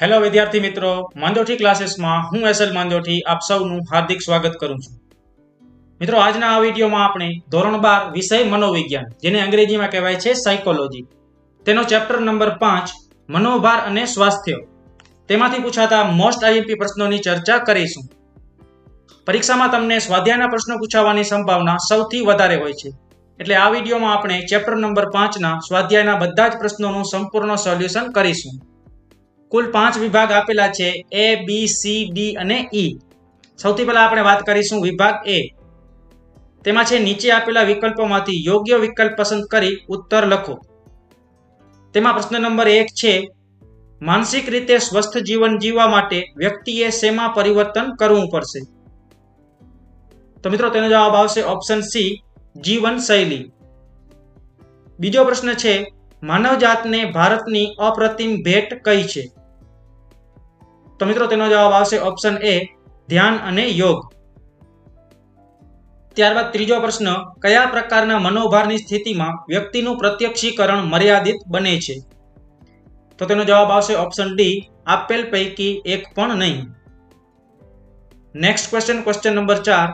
Hello વિદ્યાર્થી મિત્રો. માંદોઠી ક્લાસીસમાં હું એસએલ માંદોઠી આપ સૌનું હાર્દિક સ્વાગત કરું છું. મિત્રો, આજના આ વિડીયોમાં આપણે ધોરણ બાર વિષય મનોવિજ્ઞાન, જેને અંગ્રેજીમાં કહેવાય છે સાયકોલોજી તેનો ચેપ્ટર નંબર પાંચ, મનોભાર અને સ્વાસ્થ્ય. તેમાંથી પૂછાતા મોસ્ટ આઈએમપી પ્રશ્નોની ચર્ચા કરીશું. પરીક્ષામાં તમને સ્વાધ્યાયના પ્રશ્નો પૂછાવાની સંભાવના સૌથી વધારે હોય છે. એટલે આ વિડીયોમાં આપણે ચેપ્ટર નંબર પાંચના સ્વાધ્યાયના બધા જ પ્રશ્નોનું સંપૂર્ણ સોલ્યુશન કરીશું. કુલ પાંચ વિભાગ આપેલા છે એ બી સી ડી અને ઈ સૌથી પહેલા આપણે વાત કરીશું વિભાગ એ તેમાં છે, નીચે આપેલા વિકલ્પોમાંથી યોગ્ય વિકલ્પ પસંદ કરી ઉત્તર લખો. તેમાં પ્રશ્ન નંબર એક છે, માનસિક રીતે સ્વસ્થ જીવન જીવવા માટે વ્યક્તિએ શેમાં પરિવર્તન કરવું પડશે? તો મિત્રો, તેનો જવાબ આવશે ઓપ્શન સી જીવન શૈલી. બીજો પ્રશ્ન છે, માનવજાતને ભારતની અપ્રતિમ ભેટ કઈ છે? તો મિત્રો, તેનો જવાબ આવશે ઓપ્શન એ ધ્યાન અને યોગ. ત્યારબાદ ત્રીજો પ્રશ્ન, કયા પ્રકારના મનોભારની સ્થિતિમાં વ્યક્તિનું પ્રત્યક્ષીકરણ મર્યાદિત બને છે? તો તેનો જવાબ આવશે ઓપ્શન ડી આપેલ પૈકી એક પણ નહીં. નેક્સ્ટ ક્વેશ્ચન ક્વેશ્ચન નંબર ચાર.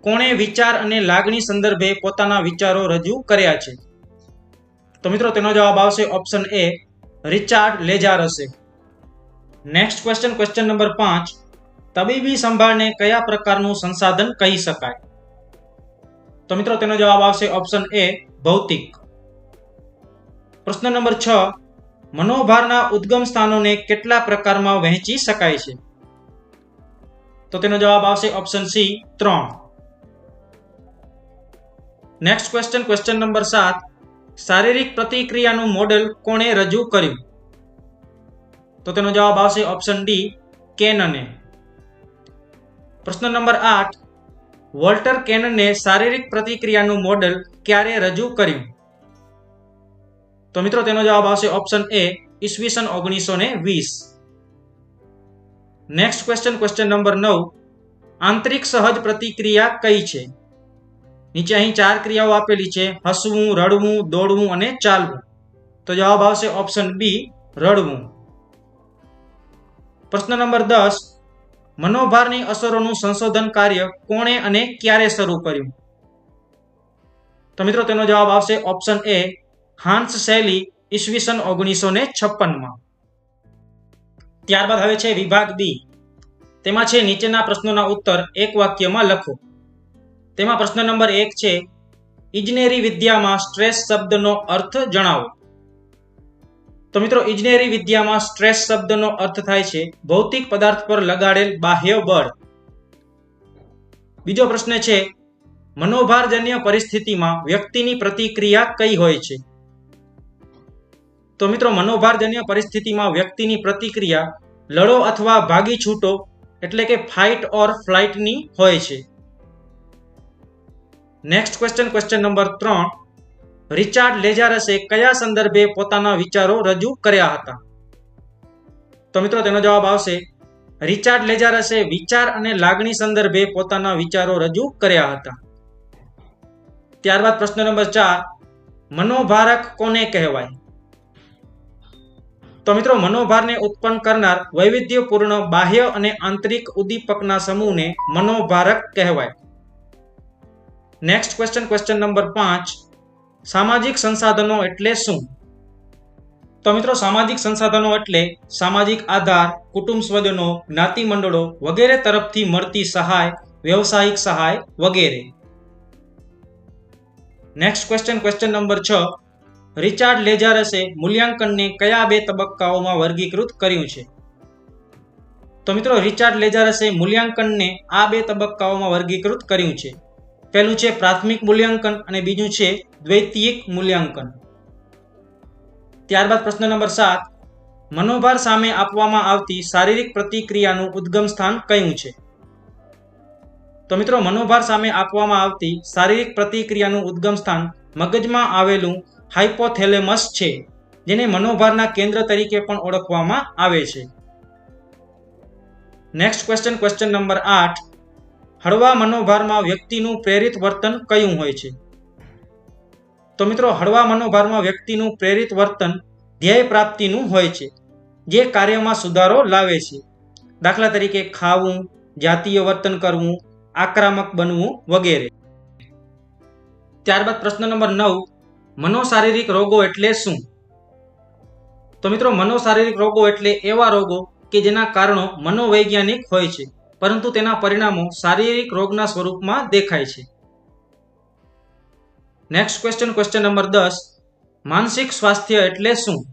કોણે વિચાર અને લાગણી સંદર્ભે પોતાના વિચારો રજૂ કર્યા છે? તો મિત્રો, તેનો જવાબ આવશે ઓપ્શન એ રિચાર્ડ લેજાર હશે નેક્સ્ટ ક્વેશ્ચન ક્વેશ્ચન નંબર પાંચ. તબીબી સંભાળને કયા પ્રકારનું સંસાધન કહી શકાય? તો મિત્રો, તેનો જવાબ આવશે ઓપ્શન એ ભૌતિક. પ્રશ્ન નંબર છ. મનોભારના ઉદ્ગમ સ્થાનોને કેટલા પ્રકારમાં વહેંચી શકાય છે? તો તેનો જવાબ આવશે ઓપ્શન સી ત્રણ. નેક્સ્ટ ક્વેશ્ચન ક્વેશ્ચન નંબર સાત. શારીરિક પ્રતિક્રિયાનું મોડેલ કોણે રજૂ કર્યું? તો તેનો જવાબ આવશે ઓપ્શન ડી કેનને પ્રશ્ન નંબર આઠ, વોલ્ટર કેનને શારીરિક પ્રતિક્રિયાનું મોડેલ ક્યારે રજૂ કર્યું? તો મિત્રો, તેનો જવાબ આવશે ઓપ્શન એ ઈસવીસન ઓગણીસો ને વીસ. નેક્સ્ટ ક્વેશ્ચન ક્વેશ્ચન નંબર નવ, આંતરિક સહજ પ્રતિક્રિયા કઈ છે? નીચે અહીં ચાર ક્રિયાઓ આપેલી છે, હસવું, રડવું, દોડવું અને ચાલવું. તો જવાબ આવશે ઓપ્શન બી રડવું. પ્રશ્ન નંબર દસ, મનોભારની અસરોનું સંશોધન કાર્ય કોણે અને ક્યારે શરૂ કર્યું? તો મિત્રો, તેનો જવાબ આવશે ઓપ્શન એ હાન્સ શૈલી ઈસવીસન ઓગણીસો ને છપ્પનમાં. ત્યારબાદ હવે છે વિભાગ બી તેમાં છે નીચેના પ્રશ્નોના ઉત્તર એક વાક્યમાં લખો. તેમાં પ્રશ્ન નંબર એક છે, ઇજનેરી વિદ્યામાં સ્ટ્રેસ શબ્દનો અર્થ જણાવો. તો મિત્રો, ઇજનેરી વિદ્યામાં સ્ટ્રેસ શબ્દનો અર્થ થાય છે ભૌતિક પદાર્થ પર લગાડેલ બાહ્ય બળ. બીજો પ્રશ્ન છે, મનોભારજન્ય પરિસ્થિતિમાં વ્યક્તિની પ્રતિક્રિયા કઈ હોય છે? તો મિત્રો, મનોભારજન્ય પરિસ્થિતિમાં વ્યક્તિની પ્રતિક્રિયા લડો અથવા ભાગી છૂટો એટલે કે ફાઇટ ઓર ફ્લાઇટની હોય છે. નેક્સ્ટ ક્વેશ્ચન ક્વેશ્ચન નંબર ત્રણ. રિચાર્ડ લેજારસે કયા સંદર્ભે પોતાના વિચારો રજૂ કર્યા હતા? તો મિત્રો, તેનો જવાબ આવશે, રિચાર્ડ લેજારસે વિચાર અને લાગણી સંદર્ભે પોતાના વિચારો રજૂ કર્યા હતા. ત્યારબાદ પ્રશ્ન નંબર ચાર, મનોભારક કોને કહેવાય? તો મિત્રો, મનોભારને ઉત્પન્ન કરનાર વૈવિધ્યપૂર્ણ, બાહ્ય અને આંતરિક ઉદ્દીપકના સમૂહને મનોભારક કહેવાય. નેક્સ્ટ ક્વેશ્ચન ક્વેશ્ચન નંબર પાંચ સામાજિક સંસાધનો એટલે શું? તો મિત્રો, સામાજિક સંસાધનો એટલે સામાજિક આધાર, કુટુંબ સ્વજનો, જ્ઞાતિ મંડળો વગેરે તરફથી મળતી સહાય, વ્યવસાયિક સહાય વગેરે. નેક્સ્ટ ક્વેશ્ચન ક્વેશ્ચન નંબર છ. રિચાર્ડ લેજારસે મૂલ્યાંકનને કયા બે તબક્કાઓમાં વર્ગીકૃત કર્યું છે? તો મિત્રો, રિચાર્ડ લેજારસે મૂલ્યાંકનને આ બે તબક્કાઓમાં વર્ગીકૃત કર્યું છે. પહેલું છે પ્રાથમિક મૂલ્યાંકન અને બીજું છે દ્વૈતિક મૂલ્યાંકન. ત્યારબાદ પ્રશ્ન નંબર સાત, મનોભાર સામે આપવામાં આવતી શારીરિક પ્રતિક્રિયાનું ઉદ્ગમ સ્થાન કયું છે? તો મિત્રો, મનોભાર સામે આપવામાં આવતી શારીરિક પ્રતિક્રિયાનું ઉદ્ગમ સ્થાન મગજમાં આવેલું હાઇપોથેલેમસ છે, જેને મનોભારના કેન્દ્ર તરીકે પણ ઓળખવામાં આવે છે. નેક્સ્ટ ક્વેશ્ચન ક્વેશ્ચન નંબર આઠ, હળવા મનોભારમાં વ્યક્તિનું પ્રેરિત વર્તન કયું હોય છે? તો મિત્રો, હળવા મનોભારમાં વ્યક્તિનું પ્રેરિત વર્તન ધ્યેય પ્રાપ્તિનું હોય છે, જે કાર્યમાં સુધારો લાવે છે. દાખલા તરીકે ખાવું, જાતીય વર્તન કરવું, આક્રમક બનવું વગેરે. ત્યારબાદ પ્રશ્ન નંબર નવ, મનોશારીરિક રોગો એટલે શું? તો મિત્રો, મનોશારીરિક રોગો એટલે એવા રોગો કે જેના કારણો મનોવૈજ્ઞાનિક હોય છે, પરંતુ તેના પરિણામો શારીરિક રોગના સ્વરૂપમાં દેખાય છે. નેક્સ્ટ ક્વેશ્ચન ક્વેશ્ચન નંબર દસ. માનસિક સ્વાસ્થ્ય એટલે શું?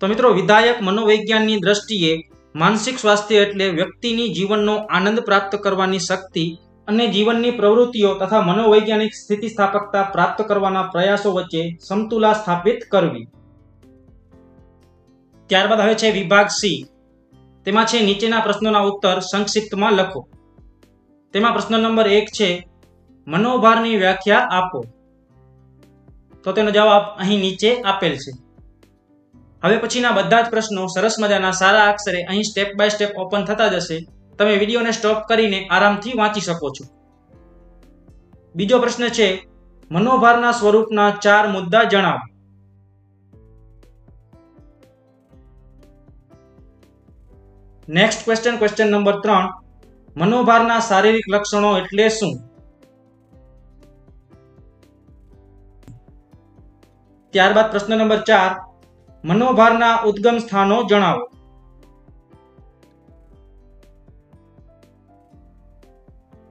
તો મિત્રો, વિધાયક મનોવૈજ્ઞાનની દ્રષ્ટિએ માનસિક સ્વાસ્થ્ય એટલે વ્યક્તિની જીવનનો આનંદ પ્રાપ્ત કરવાની શક્તિ અને જીવનની પ્રવૃત્તિઓ તથા મનોવૈજ્ઞાનિક સ્થિતિસ્થાપકતા પ્રાપ્ત કરવાના પ્રયાસો વચ્ચે સમતુલા સ્થાપિત કરવી. ત્યારબાદ હવે છે વિભાગ સી. તેમાં છે નીચેના પ્રશ્નોના ઉત્તર સંક્ષિપ્તમાં લખો. તેમાં પ્રશ્ન નંબર એક છે મનોભારની વ્યાખ્યા આપો. તો તેનો જવાબ અહીં નીચે આપેલ છે. હવે પછીના બધા જ પ્રશ્નો સરસ મજાના સારા અક્ષરે અહીં સ્ટેપ બાય સ્ટેપ ઓપન થતા જશે. તમે વિડીયોને સ્ટોપ કરીને આરામથી વાંચી શકો છો. બીજો પ્રશ્ન છે, મનોભારના સ્વરૂપના ચાર મુદ્દા જણાવો. નેક્સ્ટ ક્વેશ્ચન ક્વેશ્ચન નંબર ત્રણ. મનોભારના શારીરિક લક્ષણો એટલે શું? ત્યારબાદ પ્રશ્ન નંબર ચાર, મનોભારના ઉદ્ગમ સ્થાનો જણાવો.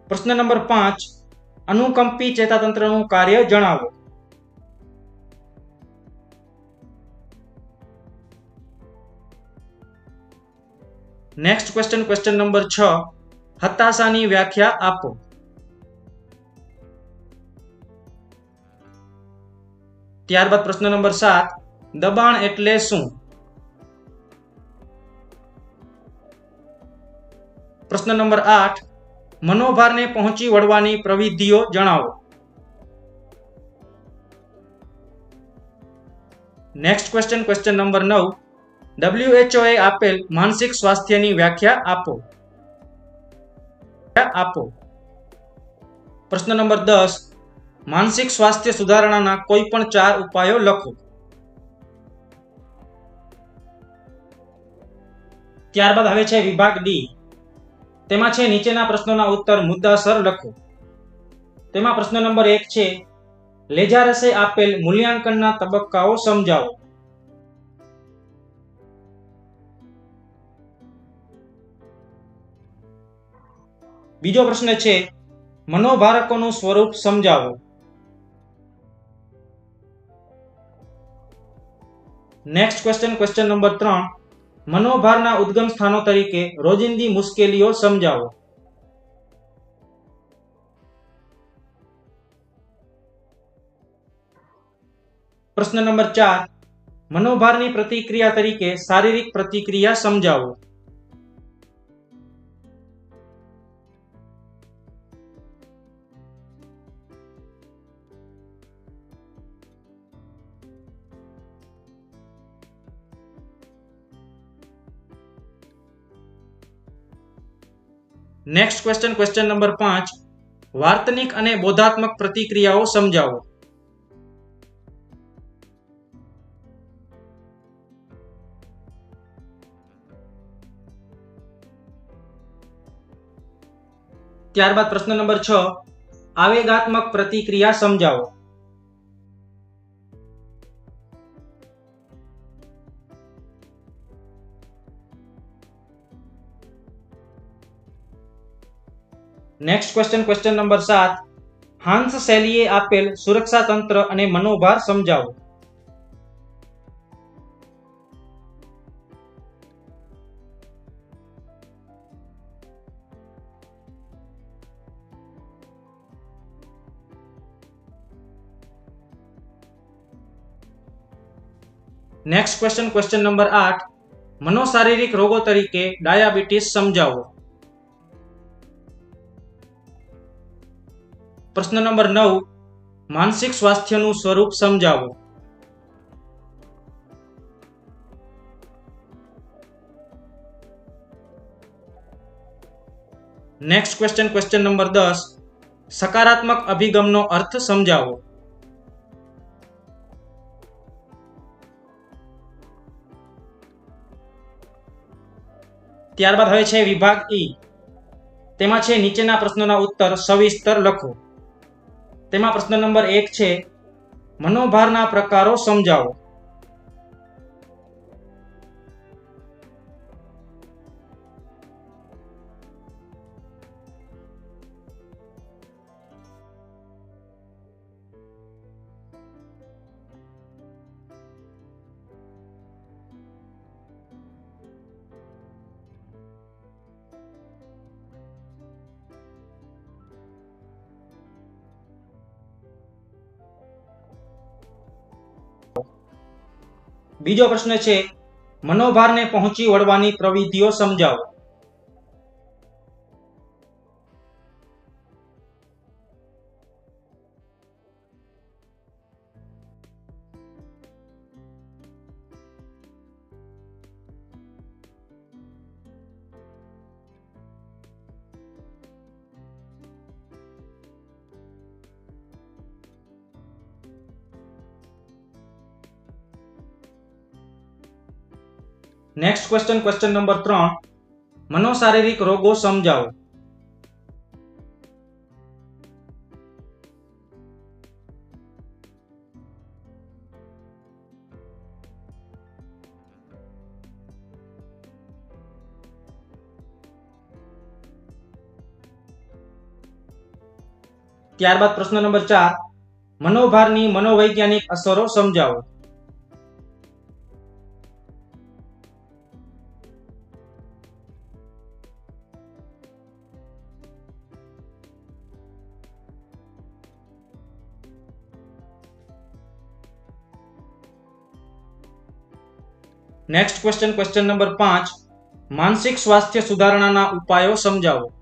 પ્રશ્ન નંબર પાંચ, અનુકંપી ચેતાતંત્રનું કાર્ય જણાવો. નેક્સ્ટ ક્વેશ્ચન ક્વેશ્ચન નંબર છ, હતાશાની વ્યાખ્યા આપો. ત્યારબાદ પ્રશ્ન નંબર સાત, દબાણ એટલે શું? પ્રશ્ન નંબર આઠ, મનોભારને પહોંચી વળવાની પ્રવિધિઓ જણાવો. નેક્સ્ટ ક્વેશ્ચન ક્વેશ્ચન નંબર નવ. ડબ્લ્યુએચઓ એ આપેલ માનસિક સ્વાસ્થ્યની વ્યાખ્યા આપો. આપો. પ્રશ્ન નંબર દસ માનસિક સ્વાસ્થ્ય સુધારણાના કોઈ પણ ચાર ઉપાયો લખો. ત્યારબાદ હવે છે વિભાગ ડી તેમાં છે નીચેના પ્રશ્નોના ઉત્તર મુદ્દાસર લખો. તેમાં પ્રશ્ન નંબર એક છે લેજારસે આપેલ મૂલ્યાંકનના તબક્કાઓ સમજાવો. બીજો પ્રશ્ન છે, મનોભારકોનું સ્વરૂપ સમજાવો. નેક્સ્ટ ક્વેશ્ચન ક્વેશ્ચન નંબર ત્રણ મનોભારના ઉદ્ગમ સ્થાનો તરીકે રોજિંદી મુશ્કેલીઓ સમજાવો પ્રશ્ન નંબર ચાર મનોભારની પ્રતિક્રિયા તરીકે શારીરિક પ્રતિક્રિયા સમજાવો નેક્સ્ટ ક્વેશ્ચન ક્વેશ્ચન નંબર પાંચ. વાર્તનિક અને બોધાત્મક પ્રતિક્રિયાઓ સમજાવો. ત્યારબાદ પ્રશ્ન નંબર છ. આવેગાત્મક પ્રતિક્રિયા સમજાવો. નેક્સ્ટ ક્વેશ્ચન ક્વેશ્ચન નંબર સાત. હાંસ શૈલીએ આપેલ સુરક્ષા તંત્ર અને મનોભાર સમજાવો. નેક્સ્ટ ક્વેશ્ચન ક્વેશ્ચન નંબર આઠ. મનોશારીરિક રોગો તરીકે ડાયાબિટીસ સમજાવો. પ્રશ્ન નંબર નવ, માનસિક સ્વાસ્થ્યનું સ્વરૂપ સમજાવો. નેક્સ્ટ ક્વેશ્ચન ક્વેશ્ચન નંબર દસ, સકારાત્મક અભિગમનો અર્થ સમજાવો. ત્યારબાદ હવે છે વિભાગ ઈ. તેમાં છે નીચેના પ્રશ્નોના ઉત્તર, સવિસ્તર લખો. તેમાં પ્રશ્ન નંબર એક છે મનોભારના પ્રકારો સમજાવો. બીજો પ્રશ્ન છે મનોભારને પહોંચી વળવાની પ્રવિધિઓ સમજાવો. નેક્સ્ટ ક્વેશ્ચન ક્વેશ્ચન નંબર ત્રણ મનોશારીરિક રોગો સમજાવો ત્યારબાદ પ્રશ્ન નંબર ચાર. મનોભારની મનોવૈજ્ઞાનિક અસરો સમજાવો. નેક્સ્ટ ક્વેશ્ચન ક્વેશ્ચન નંબર પાંચ. માનસિક સ્વાસ્થ્ય સુધારણાના ઉપાયો સમજાવો.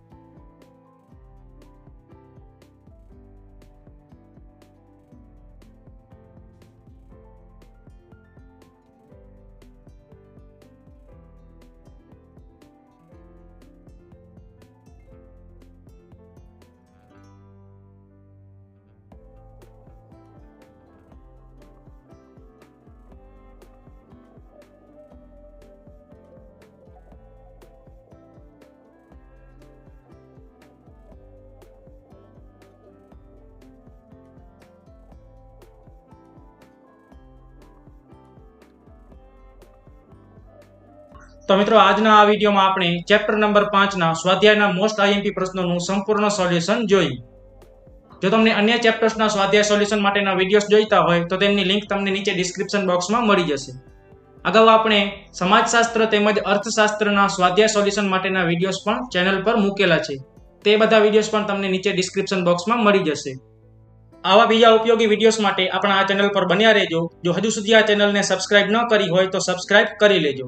તો મિત્રો, આજના આ વિડીયોમાં આપણે ચેપ્ટર નંબર પાંચના સ્વાધ્યાયના મોસ્ટ આઈએમપી પ્રશ્નોનું સંપૂર્ણ સોલ્યુશન જોયું જો તમને અન્ય ચેપ્ટર્સના સ્વાધ્યાય સોલ્યુશન માટેના વિડીયોઝ જોઈતા હોય, તો તેમની લિંક તમને નીચે ડિસ્ક્રિપ્શન બોક્સમાં મળી જશે. અગાઉ આપણે સમાજશાસ્ત્ર તેમજ અર્થશાસ્ત્રના સ્વાધ્યાય સોલ્યુશન માટેના વિડીયોઝ પણ ચેનલ પર મૂકેલા છે. તે બધા વિડીયોઝ પણ તમને નીચે ડિસ્ક્રિપ્શન બોક્સમાં મળી જશે. આવા બીજા ઉપયોગી વિડીયોઝ માટે આપણા આ ચેનલ પર બન્યા રહેજો. જો હજુ સુધી આ ચેનલને સબસ્ક્રાઇબ ન કરી હોય, તો સબસ્ક્રાઇબ કરી લેજો.